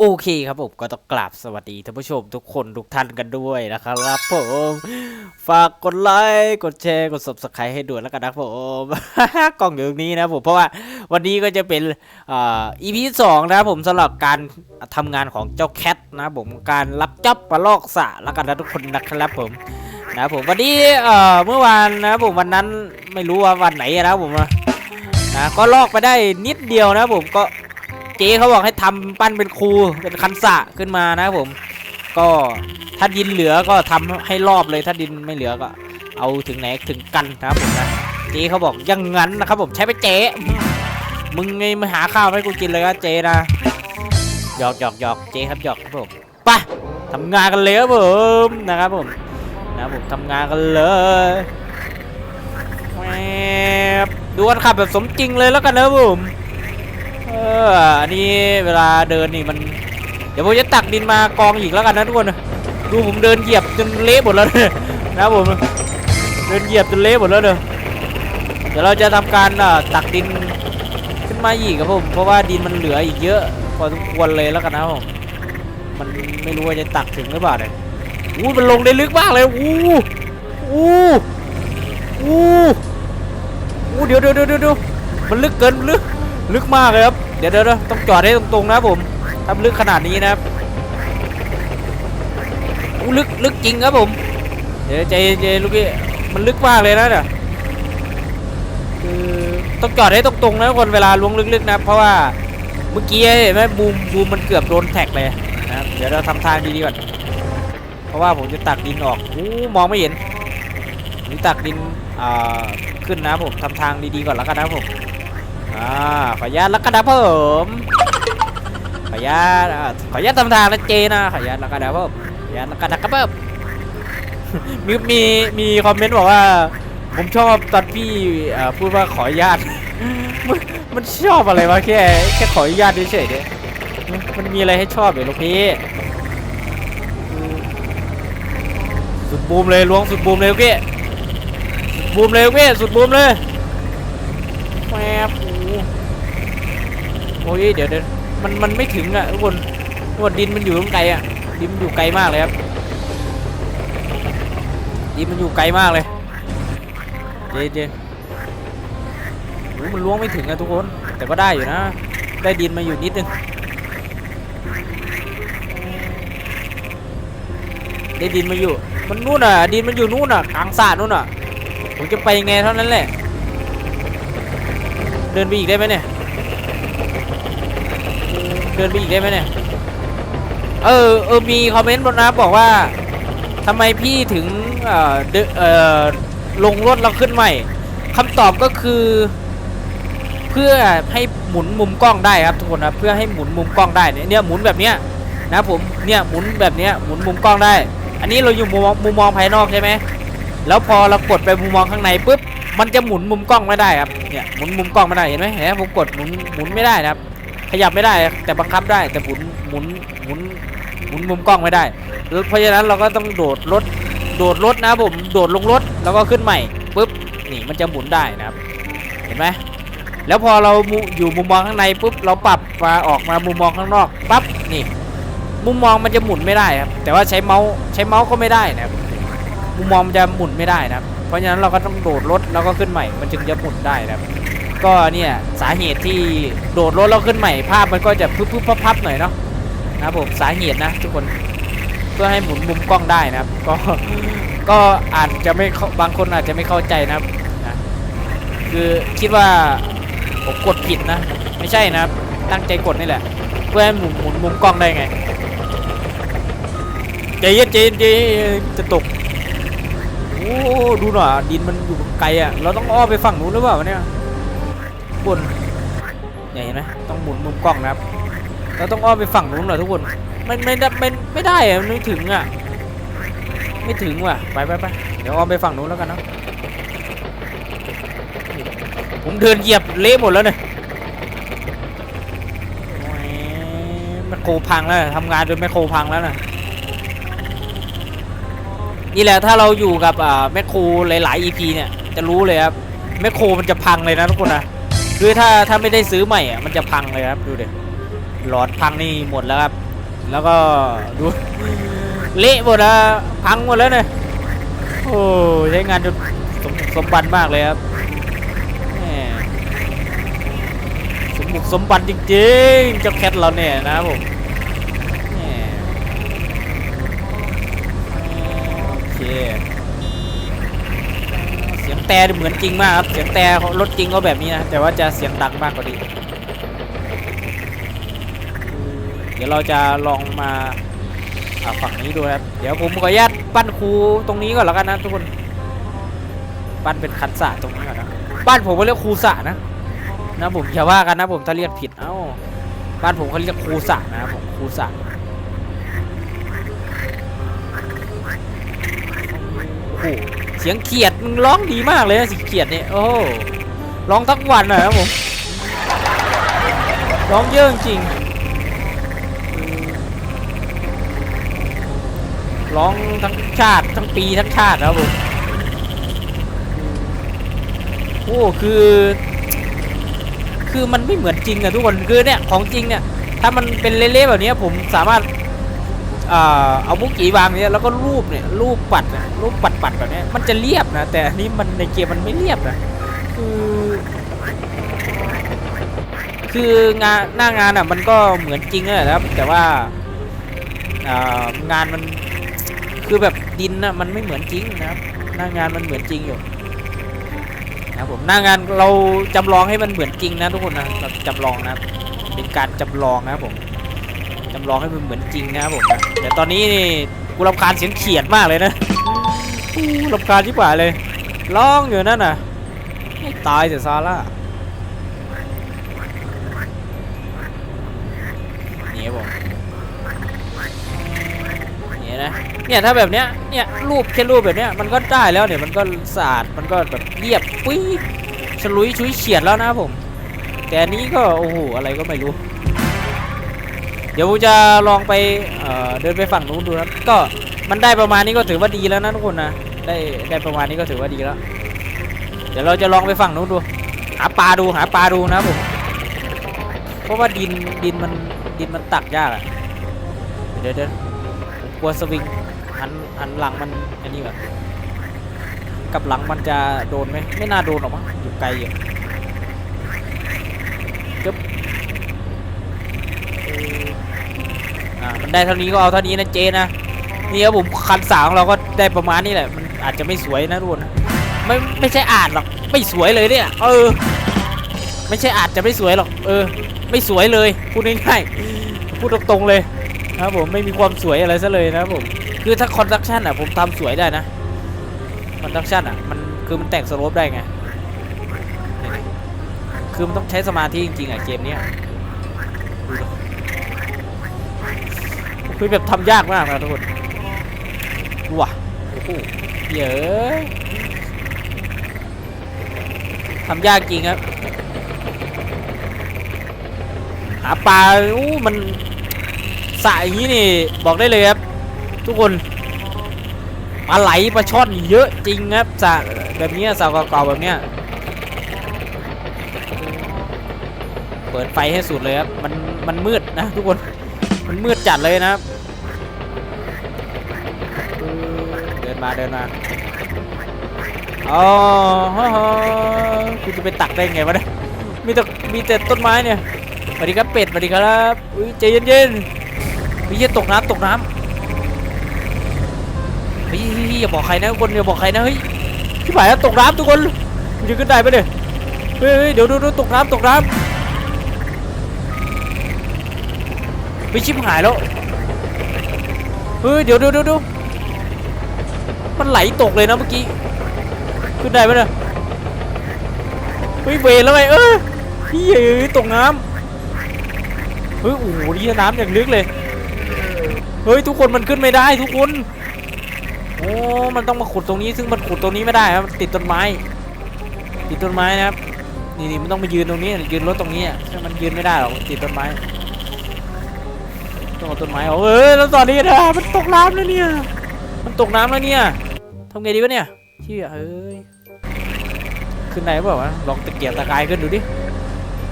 โอเคครับผมก็ต้องกราบสวัสดีท่านผู้ชมทุกคนทุกท่านกันด้วยนะครับผมฝากกดไลค์กดแชร์กด subscribe ให้ด้วยแล้วกันนะผม กล้องอยู่ตรงนี้นะผมเพราะว่าวันนี้ก็จะเป็นอ่า EP สองนะผมสำหรับการทำงานของเจ้าแคทนะผมการรับจ็อบประลอกสะแล้วกันนะทุกคนนะครับผมนะผมวันนี้เอ่อเมื่อวานนะผมวันนั้นไม่รู้ว่าวันไหนนะผมนะก็ลอกไปได้นิดเดียวนะผมก็ เจ๊เขาบอกให้ทำปั้นเป็นครูเป็นคันสะขึ้นมานะครับผม ก็ถ้าดินเหลือก็ทำให้รอบเลยถ้าดินไม่เหลือก็ เอาถึงไหนถึงกันนะครับผมนะเจ๊เขาบอกยังงั้นนะครับผมใช้ไปเจ๊มึงไงมาหาข้าวให้กูกินเลยครับเจ๊นะหยอกหยอกหยอกเจ๊ครับหยอกครับผมไปทำงานกันเลยครับผมนะครับผมนะผมทำงานกันเลยแหมดูกันขับแบบสมจริงเลยแล้วกันนะผม เอออันนี้เวลาเดินนี่มัน เดี๋ยวผมจะตักดินมากองอีกแล้วกันนะทุกคน ดูผมเดินเหยียบจนเละหมดแล้วนะครับผมเดินเหยียบจนเละหมดแล้วเนอะเดี๋ยวเราจะทำการตักดินขึ้นมาอีกครับผมเพราะว่าดินมันเหลืออีกเยอะพอสมควรเลยแล้วกันนะผมมันไม่รู้ว่าจะตักถึงหรือเปล่าเนี่ยอู้มันลงได้ลึกมากเลยอู้อู้อู้อู้เดี๋ยวเดี๋ยวเดี๋ยวเดี๋ยวมันลึกเกินลึก ลึกมากเลยครับ เดี๋ยวเดี๋ยวต้องจอดให้ตรงๆนะผมถ้าลึกขนาดนี้นะครับอู้ลึกลึกจริงครับผม เดี๋ยวใจเย็นลูกพี่มันลึกมากเลยนะเนี่ยคือต้องจอดให้ตรงๆนะทุกคนเวลาล้วงลึกๆนะเพราะว่าเมื่อกี้เห็นไหมบูมบูมมันเกือบโดนแท็กเลยนะครับเดี๋ยวเราทำทางดีๆก่อนเพราะว่าผมจะตักดินออกอู้มองไม่เห็นผมจะตักดินอ่าขึ้นนะผมทำทางดีๆก่อนแล้วกันนะผม อ่าขออนุญาตแล้วกันนะผมขออนุญาตขออนุญาตทำทางนะเจนะขออนุญาตแล้วกันนะผมขออนุญาตแล้วกันนะครับผมมีมีมีคอมเมนต์บอกว่า ผมชอบตอนพี่อ่าพูดว่าขออนุญาตมันมันชอบอะไรวะแค่แค่ขออนุญาตเฉยๆเนี่ยมันมีอะไรให้ชอบเหรอลูกพี่สุดบูมเลยล้วงสุดบูมเลยลูกพี่สุดบูมเลยลูกพี่สุดบูมเลยแมบ อ้โอ้ยเดี๋ยวเดี๋ยวมันมันไม่ถึงอะทุกคนทุกคนดินมันอยู่ตรงไกลอะดินมันอยู่ไกลมากเลยครับดินมันอยู่ไกลมากเลยเจเจโอ้มันล้วงไม่ถึงอะทุกคน แต่ก็ได้อยู่นะ ได้ดินมาอยู่นิดนึงได้ดินมาอยู่ มันนู่นอะ ดินมันอยู่นู่นอะกลางสระนู่นอะผมจะไปยังไงเท่านั้นแหละ เดินไปอีกได้ไหมเนี่ย เดินไปอีกได้ไหมเนี่ย เออเออมีคอมเมนต์บนนะบอกว่าทำไมพี่ถึงเอ่อเดเอ่อลงรถเราขึ้นใหม่คำตอบก็คือ เพื่อให้หมุนมุมกล้องได้ครับทุกคนครับเพื่อให้หมุนมุมกล้องได้เนี่ยเนี่ยหมุนแบบเนี้ยนะผมเนี่ยหมุนแบบเนี้ยหมุนมุมกล้องได้ อันนี้เราอยู่มุมมองมุมมองภายนอกใช่ไหมแล้วพอเรากดไปมุมมองข้างในปุ๊บมันจะหมุนมุมกล้องไม่ได้ครับเนี่ยหมุนมุมกล้องไม่ได้เห็นไหมเห็นไหมผมกดหมุนหมุนไม่ได้นะครับ ขยับไม่ได้แต่บังคับได้แต่หมุนหมุนหมุนหมุนมุมกล้องไม่ได้ เพราะฉะนั้นเราก็ต้องโดดรถโดดรถนะผมโดดลงรถแล้วก็ขึ้นใหม่ปุ๊บนี่มันจะหมุนได้นะครับ เห็นไหมแล้วพอเราอยู่มุมมองข้างในปุ๊บเราปรับมาออกมามุมมองข้างนอกปั๊บนี่ มุมมองมันจะหมุนไม่ได้ครับ แต่ว่าใช้เมาส์ใช้เมาส์ก็ไม่ได้นะครับมุมมองมันจะหมุนไม่ได้นะครับเพราะฉะนั้นเราก็ต้องโดดรถแล้วก็ขึ้นใหม่ มันจึงจะหมุนได้นะครับ ก็เนี่ยสาเหตุที่โดดรถแล้วขึ้นใหม่ภาพมันก็จะพึบพึบพับพับหน่อยเนาะนะครับผมสาเหตุนะทุกคนเพื่อให้หมุนมุมกล้องได้นะครับ ก็ก็อาจจะไม่บางคนอาจจะไม่เข้าใจนะครับนะคือคิดว่าผมกดผิดนะ ไม่ใช่นะครับ ตั้งใจกดนี่แหละ เพื่อให้หมุนหมุนมุมกล้องได้ไงใจเย็นใจเย็นจเย็นจะตกโอ้ดูหน่อยดินมันอยู่ไกลอะเราต้องอ้อมไปฝั่งนู้นหรือเปล่าเนี่ย บนเนี่ยเห็นไหมต้องหมุนมุมกล้องนะครับเราต้องอ้อมไปฝั่งนู้นเหน่อทุกคนไม่ไม่ได้ไม่ไม่ได้อะนไม่ถึงอะไม่ถึงว่ะไปไปไปเดี๋ยวอ้อมไปฝั่งนู้นแล้วกันเนาะผมเดินเหยียบเละหมดแล้วเนี่ยแมคโครพังแล้วทำงานจนแมคโครพังแล้วนะนี่แหละถ้าเราอยู่กับอ่าแมคโครหลายๆ EP เนี่ยจะรู้เลยครับแมคโครมันจะพังเลยนะทุกคนนะ คือถ้าถ้าไม่ได้ซื้อใหม่อะมันจะพังเลยครับดูเด็หลอดพังนี่หมดแล้วครับ แล้วก็ดูเละหมดนะพังหมดแล้วเนี่ยโอ้ใช้งานจนสมบุกสมบันมากเลยครับสมบุกสมบันจริงๆเจ้าแคทเราเนี่ยนะครับผมแหม่โอเค สียงแต่เหมือนจริงมากครับ เสียงแต่รถจริงก็แบบนี้นะ แต่ว่าจะเสียงดังมากกว่านี้ เดี๋ยวเราจะลองมาฝั่งนี้ดูครับ เดี๋ยวผมขออนุญาตปั้นครูตรงนี้ก่อนแล้วกันนะทุกคน ปั้นเป็นคันสะตรงนี้ก่อนนะ บ้านผมก็เรียกครูสระนะ นะผมอย่าว่ากันนะผมถ้าเรียกผิด เอ้า บ้านผมเขาเรียกครูสระนะครับผมครูสะโอ้ เสียงเขียดมึงร้องดีมากเลยนะเสียงเขียดเนี่ยโอ้ร้องทั้งวันนะครับผมร้องเยอะจริงร้องทั้งชาติทั้งปีทั้งชาตินะครับผมโอ้คือ คือมันไม่เหมือนจริงอะทุกคนคือเนี่ยของจริงเนี่ยถ้ามันเป็นเละๆแบบเนี้ยผมสามารถ เอามุกกีวางเนี่ยแล้วก็รูปเนี่ยรูปปัดเนี่ยรูปปัดปัดๆแบบนี้มันจะเรียบนะ แต่อันนี้มันในเกมมันไม่เรียบนะคือคืองานหน้างานอะมันก็เหมือนจริงนั่นแหละครับ แต่ว่าางานมันคือแบบดินน่ะมันไม่เหมือนจริงนะครับ หน้างานมันเหมือนจริงอยู่นะผมหน้างานเราจำลองให้มันเหมือนจริงนะทุกคนนะเราจำลองนะครับเป็นการจำลองนะผม จำลองให้มันเหมือนจริงนะครับผมนะแต่ตอนนี้นี่กูรำคาญเสียงเขียดมากเลยนะรำคาญที่ป่าเลยร้องอยู่นั่นน่ะให้ตายเสียซาร่านี่ครับผมนี่ยนะเนี่ยถ้าแบบเนี้ยเนี่ยรูปแค่รูปแบบเนี้ยมันก็ได้แล้วเนี่ยมันก็สะอาดมันก็แบบเรียบปุ้ยฉลุยชุยเฉียดแล้วนะผม แต่นี้ก็โอ้โหอะไรก็ไม่รู้ ดี๋ยวผมจะลองไปเเดินไปฝั่งนู้นดูนะก็มันได้ประมาณนี้ก็ถือว่าดีแล้วนะทุกคนนะได้ได้ประมาณนี้ก็ถือว่าดีแล้ว เดี๋ยวเราจะลองไปฝั่งนู้นดู หาปลาดูหาปลาดูนะผมเพราะว่าดินดินมันดินมันตักยากอะเดี๋ยวเดี๋ยวกลัวสวิงหันหันหลังมันอันนี้แบบกับหลังมันจะโดนไหมไม่น่าโดนหรอกมั้งอยู่ไกลอยู่จึ๊บเอออ่า มันได้เท่านี้ก็เอาเท่านี้นะเจนะนี่ครับผมคันสาของเราก็ได้ประมาณนี้แหละ มันอาจจะไม่สวยนะทุกคนไม่ไม่ใช่อาจหรอกไม่สวยเลยเนี่ยเออ ไม่ใช่อาจจะไม่สวยหรอกเออ ไม่สวยเลยพูดง่ายๆพูดตรงๆเลยนะครับผมไม่มีความสวยอะไรซะเลยนะครับผมคือถ้าคอนดักชันอะผมทำสวยได้นะคอนดักชันอะมันคือมันแต่งสโลปได้ไงคือมันต้องใช้สมาธิจริงๆอะเกมเนี้ คือแบบทำยากมากนะทุกคนดูว่ะโอ้โหเยอะทำยากจริงครับ หาปลาอู้มันสระอย่างนี้นี่บอกได้เลยครับ ทุกคนปลาไหลปลาช่อนเยอะจริงครับสระแบบนี้สระเก่าๆแบบเนี้ยเปิดไฟให้สุดเลยครับ มันมันมืดนะทุกคน มันมืดจัดเลยนะครับเดินมาเดินมาอ๋อฮะฮะกูจะไปตักได้ไงวะเนี่ยมีแต่มีแต่ต้นไม้เนี่ยสวัสดีครับเป็ดสวัสดีครับอุ้ยใจเย็นๆพี่จะตกน้ำตกน้ำเฮ้ยเฮ้ยเฮ้ยอย่าบอกใครนะทุกคนอย่าบอกใครนะเฮ้ยพี่ฝ่ายตกน้ำทุกคนมันขึ้นได้ไหมเนี่ยเฮ้ยเดี๋ยวดูดูตกน้ำตกน้ำ ไปชิบหายแล้ว เฮ้ย เดี๋ยวดูดูดูมันไหลตกเลยนะเมื่อกี้ ขึ้นได้ไหมเนี่ยเฮ้ยเวรแล้วไงเออพี่เอ้ยตกน้ำเฮ้ย โอ้โหนี่น้ำอย่างลึกเลย เฮ้ย ทุกคนมันขึ้นไม่ได้ทุกคน โอ้ มันต้องมาขุดตรงนี้ ซึ่งมันขุดตรงนี้ไม่ได้ครับมันติดต้นไม้ ติดต้นไม้นะครับ นี่นี่มันต้องมายืนตรงนี้ ยืนรถตรงนี้อะมันยืนไม่ได้หรอก ติดต้นไม้ ต้องเอาต้นไม้ออกเอ้ยแล้วตอนนี้นะมันตกน้ำแล้วเนี่ย มันตกน้ำแล้วเนี่ยทำไงดีวะเนี่ยเชี่ยเฮ้ยขึ้นไหนเปล่าวะลองตะเกียบตะกายขึ้นดูดิ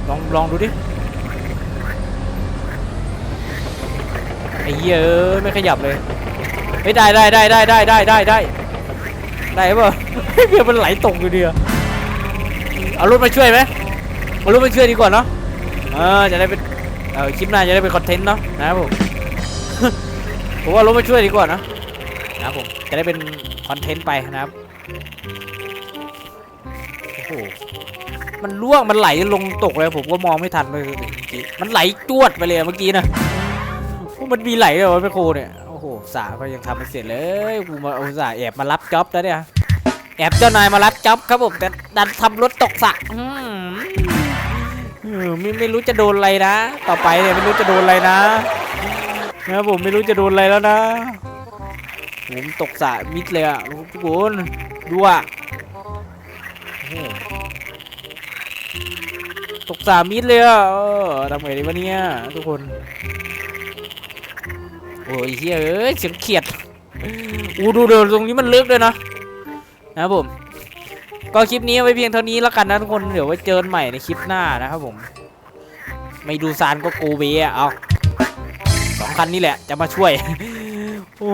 ลองลองดูดิไอ้เหี้ยเอ้ยไม่ขยับเลยเฮ้ยได้ได้ได้ได้ได้ได้ได้ได้ได้ป่ะเพื่อมันไหลตกอยู่เดีอะเอารถมาช่วยไหมเอารถมาช่วยดีกว่าเนาะเออจะได้เป็น เออคลิปหน้าจะได้เป็นคอนเทนต์เนาะนะครับผมผมว่ารถมาช่วยดีกว่านะนะครับผมจะได้เป็นคอนเทนต์ไปนะครับโอ้โหมันล่วงมันไหลลงตกเลยผมก็มองไม่ทันเลยเมื่อกี้มันไหลจวดไปเลยเมื่อกี้นะโอ้มันมีไหลเลยวะแม่โคเนี่ยโอ้โหสาก็ยังทำไม่เสร็จเลยกูมาเอาสาแอบมารับจ็อบแล้วเนี่ยแอบเจ้านายมารับจ็อบครับผมแต่ดันทำรถตกสระ ไม่ไม่รู้จะโดนอะไรนะ ต่อไปเนี่ยไม่รู้จะโดนอะไรนะนะผมไม่รู้จะโดนอะไรแล้วนะ ผมตกสะมิดเลยอะทุกคนดูอะตกสระมิดเลยอะทำไงดีวะเนี่ยทุกคน โอ้ยเฮ้ยเสียงเขียด อูดูเดินตรงนี้มันลึกด้วยนะ นะผม ก็คลิปนี้ไว้เพียงเท่านี้แล้วกันนะทุกคนเดี๋ยวไว้เจอกันใหม่ในคลิปหน้านะครับผม ไม่ดูซานก็โกเบะเอาสองคันนี้แหละจะมาช่วยโอ้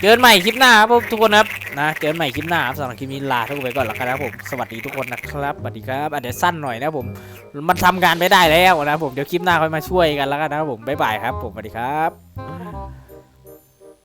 เจอกันใหม่คลิปหน้าครับทุกคนครับนะเจอกันใหม่คลิปหน้าครับสำหรับคลิปนี้ลาทุกคนไปก่อนแล้วกันนะครับผมสวัสดีทุกคนนะครับสวัสดีครับอาจจะสั้นหน่อยนะผมมันทำงานไม่ได้แล้วนะผมเดี๋ยวคลิปหน้าค่อยมาช่วยกันแล้วกันนะครับผมบ๊ายบายครับผมสวัสดีครับ